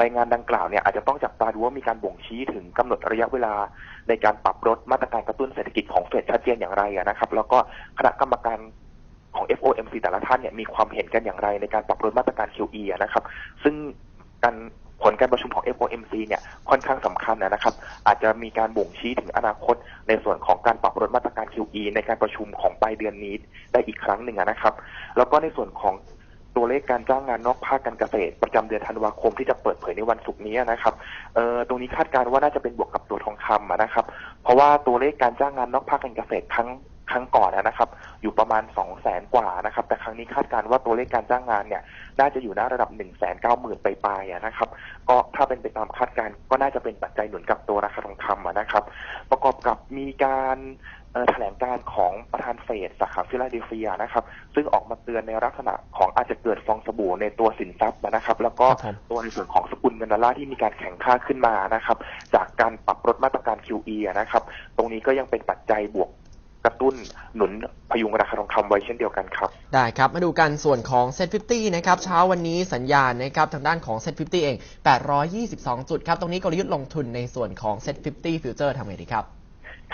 รายงานดังกล่าวเนี่ยอาจจะต้องจับตาดูว่ามีการบ่งชี้ถึงกำหนดระยะเวลา ในการปรับลดมาตรการกระตุ้นเศรษฐกิจของเฟดชัดเจนอย่างไรนะครับ แล้วก็คณะกรรมการของ FOMC แต่ละท่านเนี่ยมีความเห็นกันอย่างไรในการปรับลดมาตรการ QE อะนะครับ ซึ่งการผลการประชุมของ FOMC เนี่ยค่อนข้างสำคัญนะครับ อาจจะมีการบ่งชี้ถึงอนาคต ในส่วนของการปรับลดมาตรการ QE ในการประชุมของปลายเดือนนี้ได้อีกครั้งหนึ่งนะครับ แล้วก็ในส่วนของ ตัวเลขการจ้างงานนอกภาคการเกษตร ประจำเดือนธันวาคมที่จะเปิดเผยในวันศุกร์นี้นะครับเอ่อตรงนี้คาดการณ์ว่าน่าจะเป็นบวกกับตัวทองคำนะครับ เพราะว่าตัวเลขการจ้างงานนอกภาคการเกษตรครั้งครั้งก่อนนะครับ อยู่ประมาณ 2 0 0แสนกว่านะครับ แต่ครั้งนี้คาดการณ์ว่าตัวเลขการจ้างงานเนี่ย น่าจะอยู่หน้าระดับ 1 9 0 0 0 0ไปปลายๆอะนะครับ ก็ถ้าเป็นไปตามคาดการณ์ก็น่าจะเป็นปัจจัยหนุนกับตัวราคาทองคำนะครับ ประกอบกับมีการเอ่อแถลงการของประธานเฟดสาขาฟิลาเดลเฟียนะครับ ซึ่งออกมาเตือนในลักษณะของอาจจะเกิดฟองสบู่ในตัวสินทรัพย์นะครับ แล้วก็ครับผมตัวในส่วนของสกุลเงินดอลลาร์ที่มีการแข่งค่าขึ้นมานะครับ จากการปรับลดมาตรการ QE อะนะครับ ตรงนี้ก็ยังเป็นปัจจัยบวก กระตุ้นหนุนพยุงราคาทองคำไว้เช่นเดียวกันครับ ได้ครับ มาดูกันส่วนของ Set 50นะครับเช้าวันนี้สัญญาณนะครับทางด้านของ Set 50เอง 822 จุดครับ ตรงนี้กลยุทธ์ลงทุนในส่วนของ Set 50 Future ทำไงดีครับ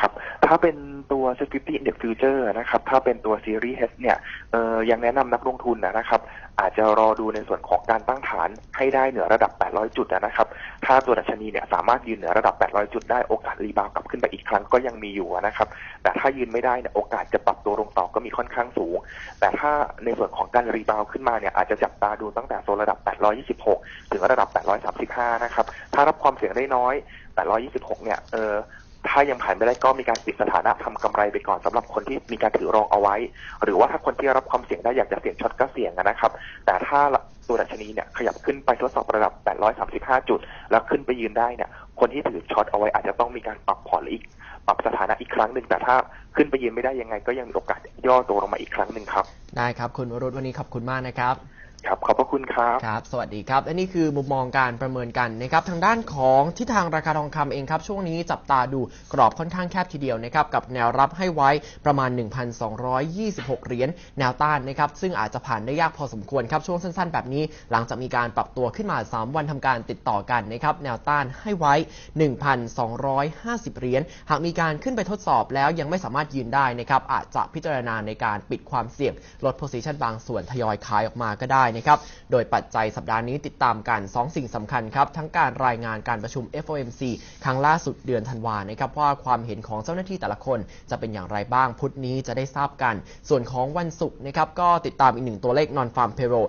ครับ ถ้าเป็นตัว Set 50 Index Future นะครับ ถ้าเป็นตัว Series H เนี่ยเอ่อยังแนะนำนักลงทุนนะครับ อาจจะรอดูในส่วนของการตั้งฐานให้ได้เหนือระดับ 800 จุดนะครับ ถ้าตัวดัชนีเนี่ยสามารถยืนเหนือระดับ 800 จุดได้โอกาสรีบาวกลับขึ้นไปอีกครั้งก็ยังมีอยู่นะครับ แต่ถ้ายืนไม่ได้เนี่ยโอกาสจะปรับตัวลงต่อก็มีค่อนข้างสูง แต่ถ้าในส่วนของการรีบาวขึ้นมาเนี่ยอาจจะจับตาดูตั้งแต่โซนระดับ 826 ถึงระดับ 835 นะครับ ถ้ารับความเสี่ยงได้น้อย 826 เนี่ยเออ ถ้ายังผ่านไม่ได้ก็มีการปิดสถานะทำกำไรไปก่อนสำหรับคนที่มีการถือรองเอาไว้ หรือว่าถ้าคนที่รับความเสี่ยงได้อยากจะเสี่ยงช็อตก็เสี่ยงนะครับ แต่ถ้าตัวดัชนีเนี่ยขยับขึ้นไปทดสอบระดับ 835 จุด แล้วขึ้นไปยืนได้เนี่ยคนที่ถือช็อตเอาไว้อาจจะต้องมีการปรับพอร์ตหรืออีก ปรับสถานะอีกครั้งหนึ่งแต่ถ้าขึ้นไปยืนไม่ได้ยังไง ก็ยังมีโอกาสย่อตัวลงมาอีกครั้งหนึ่งครับ ได้ครับคุณวรุษวันนี้ขอบคุณมากนะครับ ครับขอบพระคุณครับครับ สวัสดีครับ และนี่คือมุมมองการประเมินกันนะครับทางด้านของทิศทางราคาทองคำเองครับ ช่วงนี้จับตาดูกรอบค่อนข้างแคบทีเดียวนะครับกับแนวรับให้ไว้ประมาณ 1,226 เหรียญแนวต้านนะครับซึ่งอาจจะผ่านได้ยากพอสมควรครับช่วงสั้นๆ แบบนี้ หลังจากมีการปรับตัวขึ้นมา 3 วันทำการติดต่อกันนะครับแนวต้านให้ไว้ 1,250 เหรียญหากมีการขึ้นไปทดสอบแล้วยังไม่สามารถยืนได้นะครับอาจจะพิจารณาในการปิดความเสี่ยงลด position บางส่วนทยอยขายออกมาก็ได้นะครับ โดยปัจจัยสัปดาห์นี้ติดตามกัน2สิ่งสำคัญครับ ทั้งการรายงานการประชุม FOMC ครั้งล่าสุดเดือนธันวานะครับว่าความเห็นของเจ้าหน้าที่แต่ละคน จะเป็นอย่างไรบ้าง พุธนี้จะได้ทราบกัน ส่วนของวันศุกร์นะครับก็ติดตามอีกหนึ่งตัวเลข non farm payroll